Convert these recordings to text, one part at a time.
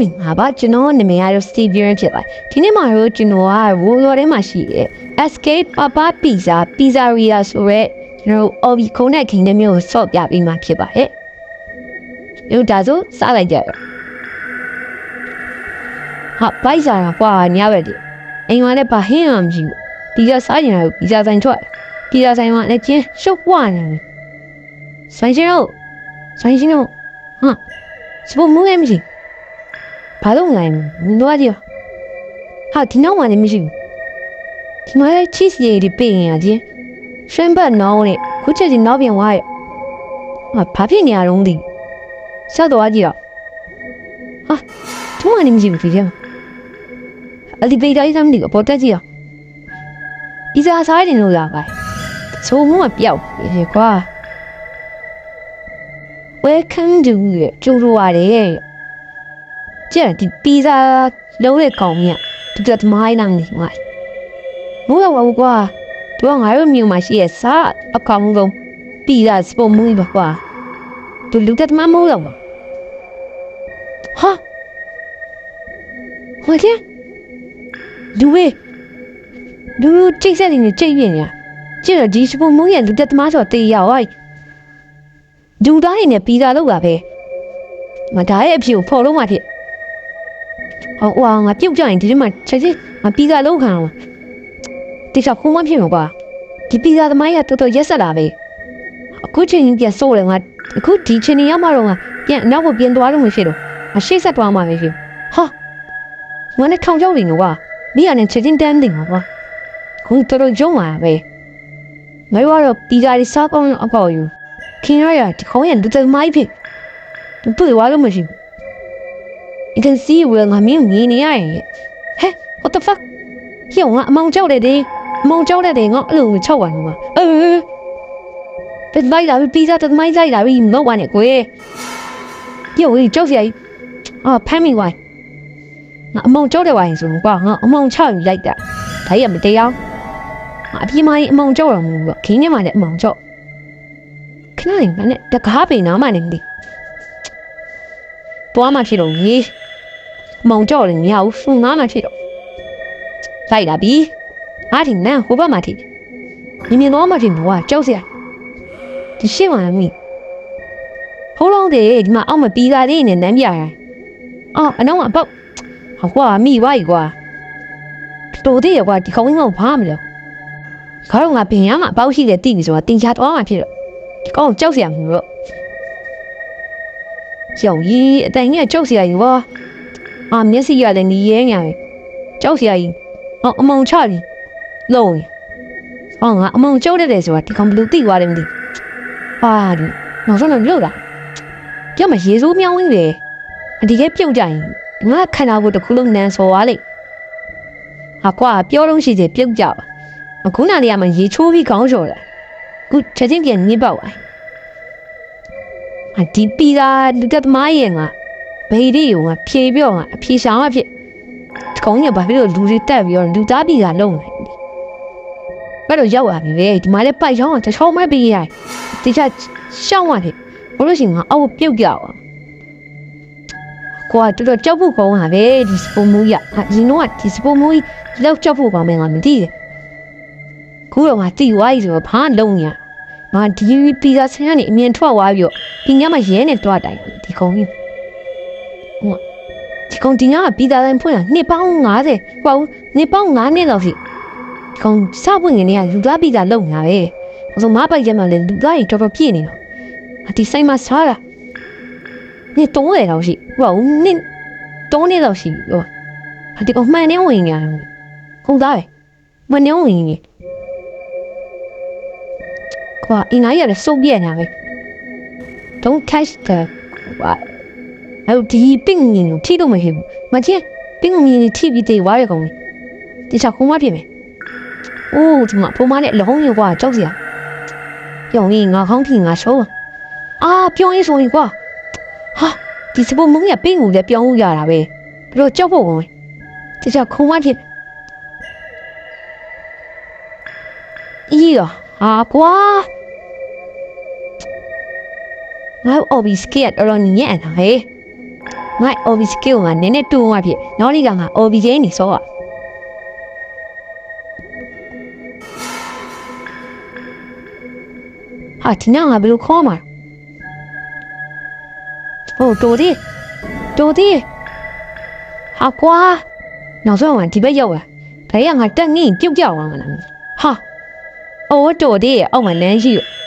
မင်္ဂလာပါကျွန်တော်နာမည်ကတော့ Steve Bjorn ဖြစ်ပါတယ်ဒီနေ့မှာတော့ကျွန်တော်ကဝိုးရော်ထဲမှာရှိတဲ့ Escape Papa Pizza Pizzeria ဆိုရဲကျွန်တော် Obi ခုံးတဲ့ခင်တဲ့မျိုးကိုဆော့ပြပေးမှာဖြစ်ပါတယ်ဒီဒါဆိုစားလိုက်ကြရအောင်ဟာဘိုက်စားတာကွာညဘက်ဒီအိမ်မှာလည်းဘာဟင်းမှမရှိဘူးပီဇာစားရင်လည်းပီဇာဆိုင်ထွက်ပီဇာဆိုင်မှာလည်းကျင်းရှုပ်ဝနေတယ်ဆိုင်ရှင်တို့ဆိုင်ရှင်တို့ဟာစပမူးမရှိဘာ လို့မလိုက်ဘူးနင်တို့ကကြည့်ဟာဒီနောက်မှလည်းမရှိဘူးဒီမှာလည်း cheese ရည်တွေပြင်ရချင်းရှင်းဘတ်နောင်းနဲ့ခုချက်ချင်းနောက်ပြန်သွားရဟာဘာဖြစ်နေရတော့ဒီဆက်သွားကြည့်တော့ဟာထုံးမှလည်းမရှိဘူးဒီထဲမှာအလီဗေးတာကြီးစမ်းနေပေါ်တက်ကြည့်အောင်ဒီစားစားနေလို့လာပါဆိုမှမပြောက်ပြီကွာ welcome to ကျိုးရရတယ် ကျန်ဒီပီဇာလုံးတဲ့ကောင်မြဒီကတမိုင်းနမ်းနေမှာမဟုတ်တော့ဘူးကွာသူကငါတို့မြို့မှာရှိရဲ့စားအကောင်ကုန်ပီဇာစပုံမွေးပါကွာသူလူတက်မမဟုတ်တော့ဟာဟိုကျလူဝေးလူချိတ်ဆက်နေချိတ်ပြင်းညာကျတော့ဒီစပုံမွေးရဲ့လူတက်သမားဆိုတေးရောက်ဟိုက်ဒူတိုင်းနဲ့ပီဇာလောက်ပါပဲမဒါရဲ့အဖြစ်ကိုဖော်လို့မှဖြစ် ဟိုဟိုငါပြုတ်ကြရင်ဒီထဲမှာချက်ချင်းငါပီဇာလုံးခံအောင်တိကျခုံမဖြစ်မှာကွာဒီပီဇာသမိုင်းကတော်တော်ရက်ဆက်လာပဲအခုချိန်ကြီးပြန်စိုးတယ်ငါအခုဒီချိန်ကြီးရောက်မှတော့ငါပြန်နောက်ကိုပြန်သွားလို့မဖြစ်တော့အရှိတ်ဆက်သွားမှပဲဖြစ်ဟာငါနဲ့ထောင်ချောက်နေကွာမိရနဲ့ချက်ချင်းတန်းတင်ပါကွာခုတော်တော်ကြုံပါပဲငါတို့ကတော့ပီဇာတွေစားကောင်းအပေါ့ယူခင်ရရဒီခေါင်းရလူသမိုင်းဖြစ်သူ့ရွာလို့မရှိဘူး You can see where ငါမင်းမြင်နေရရင်ဟဲ့ what the fuck ဟိုငါအမောင်ကြောက်တယ်ဒီအမောင်ကြောက်တယ်ငါအဲ့လိုချောက်ပါလို့ငါအဲပြလိုက်လာပြီပီဇာတမိုင်းလိုက်လာပြီမဟုတ်ပါနဲ့ကွယ်ဟိုကြောက်စရာကြီးအာဖမ်းမိဝိုင်းငါအမောင်ကြောက်တယ်ဝိုင်းဆိုတော့ကွာငါအမောင်ချယူလိုက်တာဒါကြီးကမတရားငါအပြင်းမကြီးအမောင်ကြောက်တော်မူဘူးခင်းထဲမှာလည်းအမောင်ကြောက်ခဏလေးငါနဲ့တကားပိန်နားမှလည်းမသိသွားမှဖြစ်တော့ရေး မောင်ကြောက်လည်းမရဘူးဖုန်ငားမှဖြစ်တော့လိုက်လာပြီအားဒီနန်းဟိုဘက်မှာထိမြင်မြင်တော့မှထိဘွားကြောက်စရာဒီရှင်းပါမိဟိုးလုံးတဲ့ဒီမှာအောက်မှာပြီးသားလေးနဲ့နမ်းပြရအော်အနောက်ကပေါက်ဟောကွာမိဝိုက်ကွာတော်သေးရကွာဒီခေါင်းကဘာမလဲခါတော့ငါပင်ရမှာပေါက်ရှိတယ်တိနေဆိုတာတင်ချတော့မှဖြစ်တော့ဒီကောင်ကြောက်စရာမလို့ကြောင်ကြီးအတိုင်ကြီးကြောက်စရာကြီးဝါ အာမျက်စိရလည်းနီးရဲညာပဲကြောက်စရာကြီးအော်အမောင်ချပြီလုံးရင်အော်ငါအမောင်ကြောက်တတ်တယ်ဆိုတာဒီကောင်ဘယ်လိုသိသွားတယ်မသိဟာဒီနောက်ဆုံးတော့လို့လားကြမရေစိုးမြောင်းကြီးပဲအဒီကပြုတ်ကြရင်ငါခန္ဓာကိုယ်တစ်ခုလုံးနန်းစော်သွားလိမ့်ဟာကွာပြောလို့ရှိသေးပြုတ်ကြပါအခုနာလေးကမှရေချိုးပြီးခေါင်းလျှော်တယ်ခုချက်ချင်းပြန်ညစ်ပေါက်သွားဟာဒီပီတာလူတက်သမားရဲ့ငါ ဘေးဒီကိုငါဖြေပြောငါအဖြေရှာမှဖြစ်ဒီကောင်ကြီးကဘာဖြစ်လို့လူတွေတက်ပြီးတော့လူသားပြည်ကလုံးနေလဲဘယ်တော့ရောက်လာပြီပဲဒီမှာလည်းပိုက်ချောင်းကတစ်ချောင်းမှပြီးရိုက်ဒီချက်ရှောင်းမှဖြစ်ဘလို့ရှိရင်ငါအောက်ပြုတ်ကြအောင်ကွာတော်တော်ကြောက်ဖို့ကောင်းတာပဲဒီစပုံမူကြီးဟာဒီတော့ဒီစပုံမူကြီးလောက်ကြောက်ဖို့ကောင်းမယ်ငါမသိတယ်ခုတော့ငါတီဝိုင်းဆိုတော့ဘာလုံးရငါဒီပီဇာဆန်ကနေအမြင်ထွက်သွားပြီးတော့ဒီညမှာရဲနဲ့တွားတိုင်ဒီကောင်ကြီး ဒီကောင်ဒီညကပြီးသားတိုင်းဖွင့်တာနှစ်ပေါင်း90ပေါ့နှစ်ပေါင်း9နှစ်လောက်ရှိဒီကောင်စပွင့်ငနေကလူသားပြီးသားလုံညာပဲအဆုံးမပိုက်ကျမှလည်းလူသားကြီးတော်တော်ပြည့်နေတော့အဒီဆိုင်မှာစားတာနှစ်30လောက်ရှိပေါ့နှစ်3နှစ်လောက်ရှိဟောအဒီကောင်မှန်နေဝင်နေရတယ်ဟုတ်သားပဲမှန်နေဝင်နေကွာအင်းလိုက်ရစုပ်ပြက်ညာပဲ don't catch the what အဲ့ဒီပင့်ငင်ကိုထိတော့မဟဘူးမချင်းပင့်ငင်ထိပြီးသေးဝါရကောင်လေးတခြားခုံမဖြစ်မယ်အိုးဒီမှာဖုံမနဲ့လုံးရွာကြောက်စရာပြောင်းရင်ငါခေါင်းထိငါရှုံးအာပြောင်းရင်ဆိုရင်ကွာဟာဒီစပုံမုံရပင့်ကိုလည်းပြောင်းလို့ရတာပဲဘယ်လိုကြောက်ဖို့ကောင်းတခြားခုံမဖြစ်အီးရဟာကွာငါအော်ဘီစကက်တော့ညံ့တာဟဲ့ ငါ OB skill ကနည်းနည်းတူမှဖြစ်နောက်နေ့ကငါ OB ချင်းနေစောอ่ะဟာဒီနောက်ငါဘယ်လိုခေါ်မှာဟိုတော်ဒီတော်ဒီဟာကွာနောက်ဆုံးကဒီဘက်ရောက်လာဘယ်ကငါတက်ငင်းပြုတ်ကြောက်အောင်မလားဟာအိုးတော်ဒီအောက်မှာလမ်းရှိရ။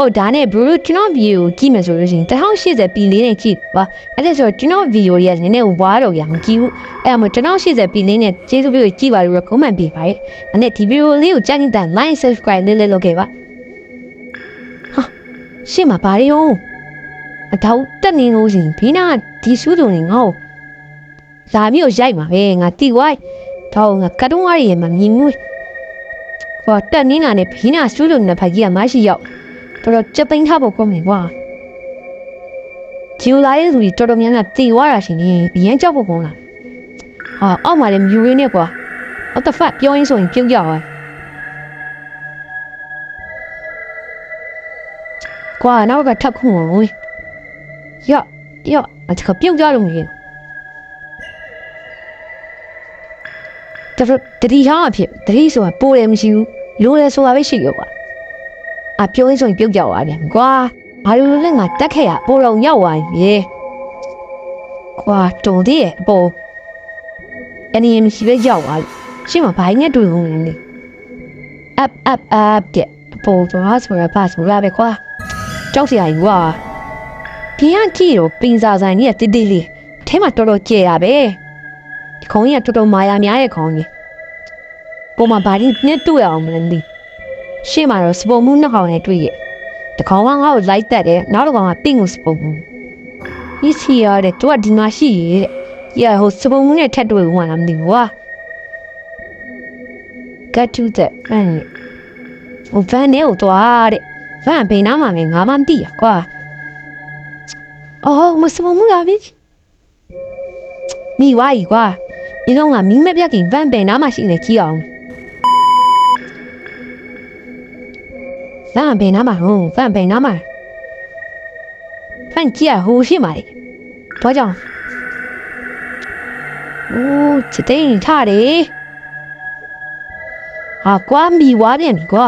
အော်ဒါနဲ့ bro ကျွန်တော် video ကိုကြည့်မယ်ဆိုလို့ရှိရင် 1080p လေးနဲ့ကြည့်ပါ။အဲ့ဒါဆိုတော့ကျွန်တော် video တွေကနည်းနည်းဝါတော့ရမကြည့်ဘူး။အဲ့ဒါမှ 1080p လေးနဲ့ကျေးဇူးပြုကြည့်ပါလို့ comment ပေးပါရဲ့။အဲ့နဲ့ဒီ video လေးကိုကြိုက်တဲ့ like subscribe လေးလေးလုပ်ခဲ့ပါ။ဟာရှေ့မှာဘာတွေရောအတော့တက်နေလို့ရှိရင်ဘေးနားဒီဆူးတုံနေငါ့ကိုလာမျိုးရိုက်မှာပဲငါတီဝိုင်းတော့ငါကတုံးဝါးရမှာမြင်မှုဟောတက်နေတာနဲ့ဘေးနားဆူးတုံနဲ့ဖကြီးကမရှိရောက် တော်တော်ကြက်သိမ်းထားဖို့ကောင်းမယ်ကွာဂျီယိုလာရဲ့လူကြီးတော်တော်များများတည်သွားတာရှင်နေအရင်ကြောက်ဖို့ကောင်းလားဟာအောက်မှာလည်းမြူရင်းနဲ့ကွာ what the fuck ပြောရင်းဆိုရင်ပြုတ်ကြသွားကွာနောက်ကထပ်ခုံဝင်ယော့ယော့အချကပြုတ်ကြလို့မရတော်တတိထားအဖြစ်တတိဆိုတာပိုးတယ်မရှိဘူးလိုတယ်ဆိုတာပဲရှိရောကွာ အပြောရင်းဆိုရင်ပြုတ်ကြောက်သွားပြန်ကွာဘာလို့လဲငါတက်ခဲ့ရပိုတော့ရောက်သွားပြီကွာတုံသေးရဲ့အပေါ်အနေနဲ့ရှိပဲရောက်သွားရှင်းမဘိုင်းနဲ့တွေ့ကုန်နေလေ up up up တဲ့အပေါ်တော့ဆိုရပါဆိုရပဲကွာကြောက်စရာကြီးကွာဒီကကြည့်တော့ပင်စာဆိုင်ကြီးကတိတိလေးအဲမှာတော်တော်ကြဲတာပဲဒီခေါင်းကြီးကတော်တော်မာယာများရဲ့ခေါင်းကြီးပုံမှာဘာလို့နဲ့တွေ့အောင်မလဲမသိ ရှေ့မှာတော့စပုံမှုနှစ်ကောင်နဲ့တွေ့ရဲ့တကောင်ကငါ့ကိုလိုက်တက်တယ်နောက်တစ်ကောင်ကတင့်ကိုစပုံမှုဒီစီရတဲ့သူကဒီမှာရှိရဲ့တဲ့ရဟိုစပုံမှုနဲ့ထက်တွေ့ဝင်လာမသိဘူးကွာ get to that van ဟို van နဲ့ဟိုသွားတဲ့ van ဘယ်နားမှာလဲငါမှမသိရကွာအော်မစပုံမှုလာပြီမိဝါကြီးကွာဒီတော့ငါမီးမပြတ်ခင် van ဘယ်နားမှာရှိနေကြည့်အောင် ဖန်ဘယ်နားမှာဟုတ်ဖန်ဘယ်နားမှာဖန်ကြည့်ရဟိုရှိမှာလေဘာကြောင့်အိုးချစ်တဲ့ထားတယ်ဟာကွာမီဝါပြန်ပြီကွာ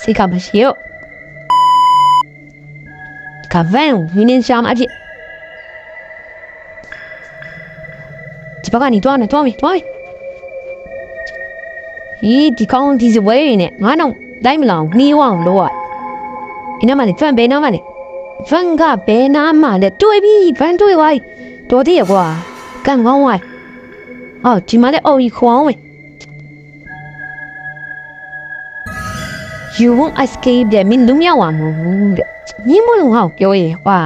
စိတ်ကမရှိရောကဗန်ဝင်းနေရှာမအဖြစ်ဒီဘက်ကနေတွားနေတွားပြီတွားပြီဒီဒီကောင်းဒီစပွဲနေငါတော့ တိုင်းမလောင်နှီးဝအောင်လို့ရအင်းမလေးဖန်ဘယ်နားမလဲဖန်ကဘယ်နားမလဲတွေ့ပြီဖန်တွေ့သွားပြီတော်သေးရကွာကံကောင်းဝိုင်းအော်ဒီမှာလည်းအော်ကြီးခွအောင်ဝင် You won't escape တဲ့မင်းလုံးရောက်အောင်မဟုတ်ဘူးတဲ့ညင်းမလုံးဟောက်ပြောရင်ကွာ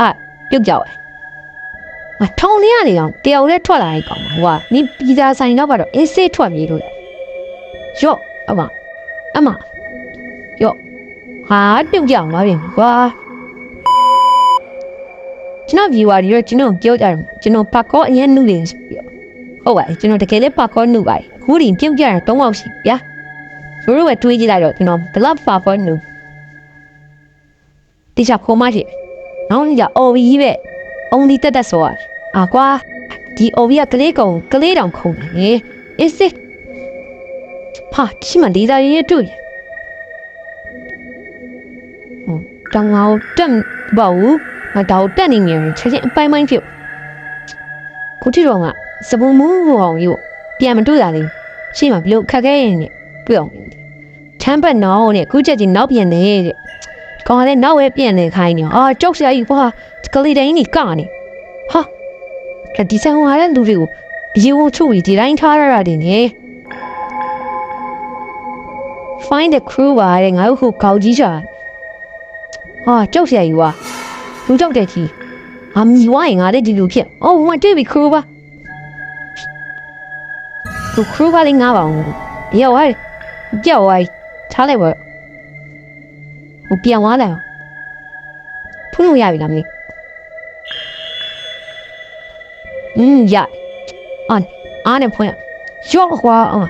အာပြုတ်ကြောက်မထုံနေရလေအောင်တယောက်လေးထွက်လာရင်ကောင်းပါကွာနင်ပီဇာဆိုင်တော့ကတော့အေးစေးထွက်ပြေးလို့ရော့အမ အမယောဟာပြုတ်ကြအောင်ပါပြင်ကွာကျွန်တော် viewer တွေတော့ကျွန်တော်ပြောကြတယ်ကျွန်တော်ပါကောအရင်နှုတ်တယ်ဆိုပြီးဟုတ်ပါကျွန်တော်တကယ်လည်းပါကောနှုတ်ပါတယ်အခုဒီပြုတ်ကြတာ၃ပေါက်ရှိဗျာတို့တို့ပဲတွေးကြည့်လိုက်တော့ကျွန်တော် blood for for နှုတ်တိကျခေါ်မရှိနောက်နေ့ကျ OV ကြီးပဲ only တက်တက်ဆိုอ่ะအာကွာဒီ OV ကကလေးကောင်ကလေးတောင်ခုံတယ် is it ဟာဒီမှာဒေတာရေးရတွေ့ဟိုတောင်ငါ့တက်ပါဘူးငါတော့တက်နေငယ်ချက်ချင်းအပိုင်းပိုင်းဖြစ်ခုတိတော့ကစပုံမူးဟောင်ယူပြန်မတွေ့ရသေးရှေ့မှာဘလို့ခက်ခဲရင်နဲ့တွေ့အောင်ထမ်းပတ်နောင်းနဲ့ခုချက်ချင်းနောက်ပြန်နေတဲ့ကောင်ကလည်းနောက်ပဲပြန်နေခိုင်းနေအာကြောက်စရာကြီးကွာကလေးတိုင်းကြီးကနေဟာဒီဆောင်ရတဲ့လူတွေကိုရေဝုံချုပ်ပြီးဒီတိုင်းထားရတာတင်နေ find the crew ပါတဲ့ငါတို့ဟိုကောက်ကြီးချာဟာကြောက်စရာကြီးကွာလူကြောက်တဲ့ကြီးငါမြည်ဝိုင်းငါလည်းဒီလူဖြစ်အော်မတွေ့ပြီ crew ပါသူ crew ပါလေးငါပါအောင်ရောက်သွားကြောက်သွားထားလိုက်ပါဟိုပြန်သွားလိုက်ဖုန်းလို့ရပြီလားမင်းอืมရအန်အားနဲ့ဖွင့်ရော့ခွာအောင်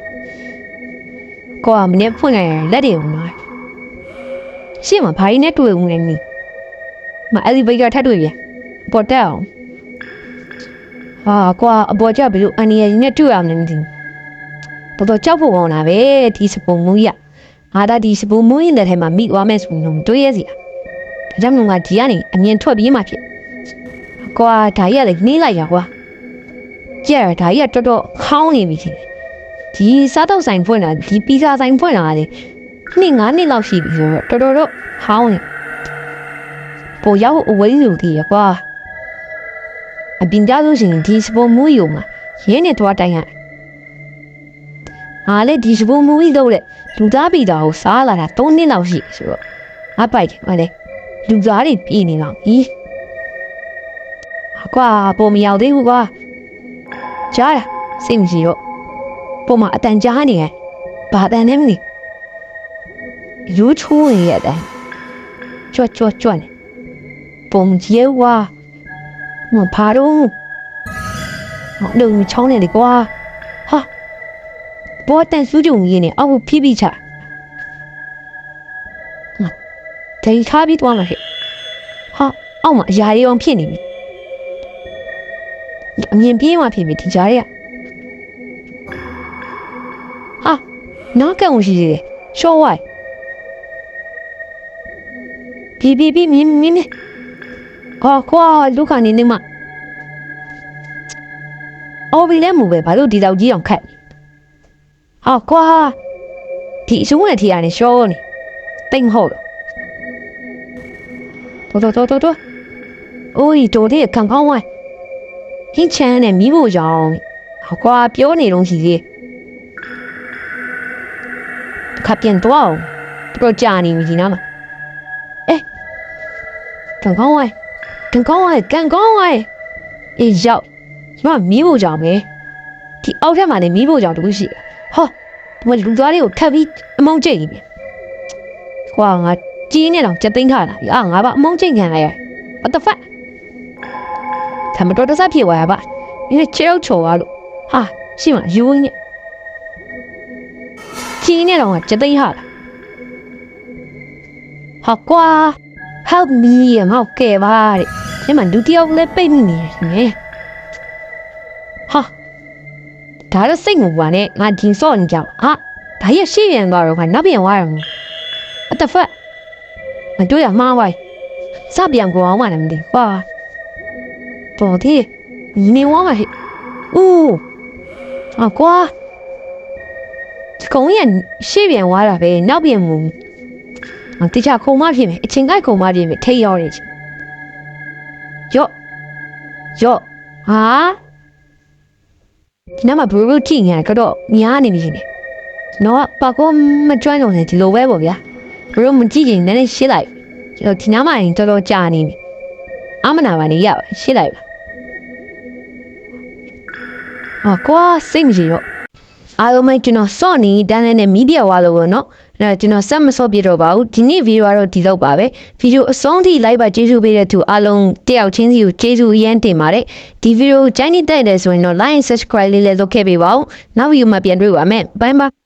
ကိုကမနေ့ဖွင့်လိုက်ရင်လက်တွေဝင်လာရှေ့မှာဘာကြီးနဲ့တွေ့ဦးနေနီမ elevator ထပ်တွေ့ပြန်ပေါ်တက်အောင်ဟာကွာအပေါ်ကျဘယ်လိုအန်နီရည်နဲ့တွေ့ရမလဲမသိဘူးတော်တော်ကြောက်ဖို့ကောင်းတာပဲဒီစပုံမူကြီးကငါဒါဒီစပုံမူကြီးတဲ့ထဲမှာမိသွားမယ်ဆိုရင်တော့မတွေးရစီဒါကြောင့်မလို့ငါဒီကနေအမြင်ထွက်ပြေးမှဖြစ်ကွာဒါကြီးကလည်းနေလိုက်ရကွာကြက်ဒါကြီးကတော်တော်ဟောင်းနေပြီထင်တယ် ဒီစားတော့ဆိုင်ဖွင့်တာဒီပီဇာဆိုင်ဖွင့်တာလေနှစ်ငါးနှစ်လောက်ရှိပြီဆိုတော့တော်တော်တော့ဟောင်းနေပိုရောက်အဝေးလူကြီးရကွာအပြင်ကြလို့ရှိရင်ဒီစပုံမူကြီးမှာရင်းနဲ့တွားတိုင်ရအားလေဒီစပုံမူကြီးတော့လေလူသားပြည်သားကိုစားလာတာ၃နှစ်လောက်ရှိဆိုတော့အပိုက်တယ်ဟဲ့လေလူသားတွေပြည်နေတော့ဤကွာပုံမရောက်သေးဘူးကွာကြားရစိတ်မရှိတော့ ပုံမအတန်ကြားနေတယ်ဘာတန်နေမလဲယူချိုးနေရတဲ့ကြွတ်ကြွတ်ကြွတ်နေပုံကြီးဝါမဖာတော့ဟောလုံချောင်းနေလေကွာဟာဘောတန်စူးကြုံကြီးနေအောက်ဖိဖိချဟာဒိတ်ထားပြီးသွားမှာဟဲ့ဟာအောက်မှာအရာရီအောင်ဖြစ်နေပြီအမြင်ပြေးမှဖြစ်ပြီဒီကြားရဲ့ဟာ နားကံဝင်ရှိသေးတယ်ရှော့ဝိုင်ပြီပြီပြီမင်းမင်းခေါ်ခွာလူခဏနေနေမှာအော်ဗီလဲမူပဲဘာလို့ဒီလောက်ကြီးအောင်ခက်ဟာခွာဒီအစုံနဲ့ထီရနေရှော့နေတိတ်မဟုတ်တော့တော်တော်တော်တော်အိုးတော်တဲ့ခံကောင်းဝိုင်းဟင်းချမ်းနဲ့မိဖို့ကြောင့်ဟောကွာပြောနေလုံးရှိသေးတယ် ခပ်ပြန်တော့တော်ကြာနေပြီဒီနားမှာ ကန်ကောင်းဝိုင်းကန်ကောင်းဝိုင်းကန်ကောင်းဝိုင်းအေးရောက်ဒီမှာမီးဖို့ကြောင်ပဲဒီအောက်ထက်မှာလည်းမီးဖို့ကြောင်တခုရှိတယ်ဟောဒီမှာလူသားလေးကိုထပ်ပြီးအမောင်းကျိတ်နေပြီခွာငါကြီးနေတော့ကြက်သိမ်းထားတာအာငါပါအမောင်းကျိတ်ခံလိုက်ရ what the fuck 他们多多少屁玩吧因为只有丑啊路哈是吗有呢 ကြီးနဲ့တော့ကြသိဟာလားဟာကွာ help me ငေါ့ကဲပါတဲ့ညမဒုတိယလည်းပိတ်မိနေတယ်ဟာဒါတော့စိတ်ငူပါနဲ့ငါဂျင်ဆော့နေကြပါဟာဒါရရှေ့ပြန်သွားတော့ခါနောက်ပြန်သွားရမှာအတဖက်မတွေ့ရမှားပါစပြန်ကိုအောင်မှလည်းမသိပါပေါ်သေးညီနေဝမ်းပါဟိအိုးအကွာ န်းရရှေ့ပြန်သွားတာပဲနောက်ပြန်မူတခြားခုံမဖြစ်မယ်အချင်းကိုက်ခုံမဖြစ်မယ်ထိတ်ရောက်နေချင်ယော့ယော့ဟာဒီနားမှာဘရူရူတီငါကတော့ညားနေပြီရှင်နော်ပါကောမကျွမ်းတော့နေဒီလိုပဲပေါ့ဗျာဘရူမကြည့်ရင်နည်းနည်းရှင်းလိုက်ကျွန်တော်ဒီနားမှာရင်တော်တော်ကြာနေပြီအမနာပါနေရပါရှင်းလိုက်ပါဟာကွာစိတ်မရှိတော့ အားလုံးပဲကျွန်တော်စော့နေတန်းနဲ့မီးပြတ်သွားလို့ပေါ့နော်အဲ့ကျွန်တော်ဆက်မစော့ပြတော့ပါဘူးဒီနေ့ဗီဒီယိုကတော့ဒီလောက်ပါပဲဗီဒီယိုအဆုံးထိလိုက်ပါကျေးဇူးပေးတဲ့သူအားလုံးတယောက်ချင်းစီကိုကျေးဇူးအရင်တင်ပါတယ်ဒီဗီဒီယိုကြိုင်းနေတဲ့တယ်ဆိုရင်တော့ like and subscribe လေးလည်းလုပ်ခဲ့ပေးပါဦးနောက်ဗီဒီယိုမှာပြန်တွေ့ပါမယ်ဘိုင်ဘာ